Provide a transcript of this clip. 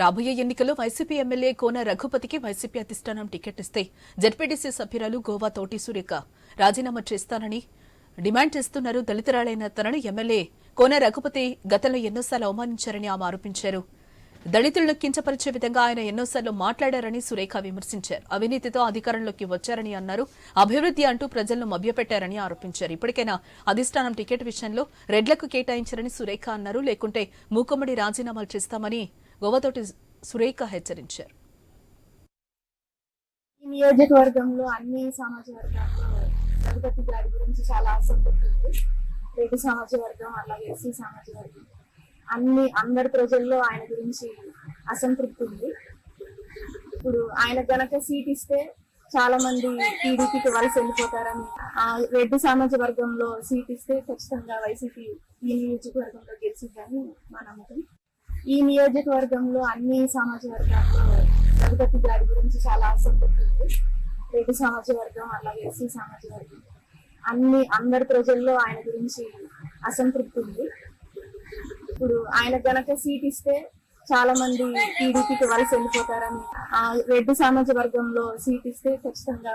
రాబోయే ఎన్నికల్లో YCP MLA Kona రఘుపతికి వైసీపీ అధిష్టానం టికెట్ ఇస్తే జడ్పీటీసీ సభ్యురాలు గోవా తోటి సురేఖ రాజీనామా చేస్తానని డిమాండ్ చేస్తున్నారు దళితురాలైన తనను ఎమ్మెల్యే కోన రఘుపతి గతంలో ఎన్నోసార్లు అవమానించారని ఆమె ఆరోపించారు. దళితులను కించపరిచే విధంగా ఆయన ఎన్నోసార్లు మాట్లాడారని సురేఖ విమర్శించారు. అవినీతితో అధికారంలోకి వచ్చారని అన్నారు. అభివృద్ధి అంటూ ప్రజలను మభ్యపెట్టారని ఆరోపించారు. ఇప్పటికైనా అధిష్టానం టికెట్ విషయంలో రెడ్లకు కేటాయించారని సురేఖ అన్నారు. లేకుంటే మూకమ్మడి రాజీనామాలు చేస్తామని గోవతోటి సురేఖ హెచ్చరించారు. ఈ నియోజకవర్గంలో అన్ని సమాజ వర్గాల్లో రఘుపతి గారి గురించి చాలా అసంతృప్తి ఉంది. రెడ్డి సమాజ వర్గం అలాగే ఎస్సీ సమాజ వర్గం అన్ని అందరి ప్రజల్లో ఆయన గురించి అసంతృప్తి ఉంది. ఇప్పుడు ఆయన గనక సీట్ ఇస్తే చాలా మంది టీడీపీకి వలస వెళ్ళిపోతారని ఆ రెడ్డి సమాజ వర్గంలో సీట్ ఇస్తే ఖచ్చితంగా వైసీపీ ఈ నియోజకవర్గంలో గెలిచిందని మా నమ్మకం. ఈ నియోజకవర్గంలో అన్ని సమాజ వర్గాల్లో రఘుపతి గారి గురించి చాలా అసంతృప్తి ఉంది. రెడ్డి సమాజ వర్గం అలాగే ఎస్సీ సమాజ వర్గం అన్ని అందరి ప్రజల్లో ఆయన గురించి అసంతృప్తి ఉంది. ఇప్పుడు ఆయన గనక సీట్ ఇస్తే చాలా మంది టీడీపీకి వలస వెళ్ళిపోతారని ఆ రెడ్డి సమాజ వర్గంలో సీట్ ఇస్తే ఖచ్చితంగా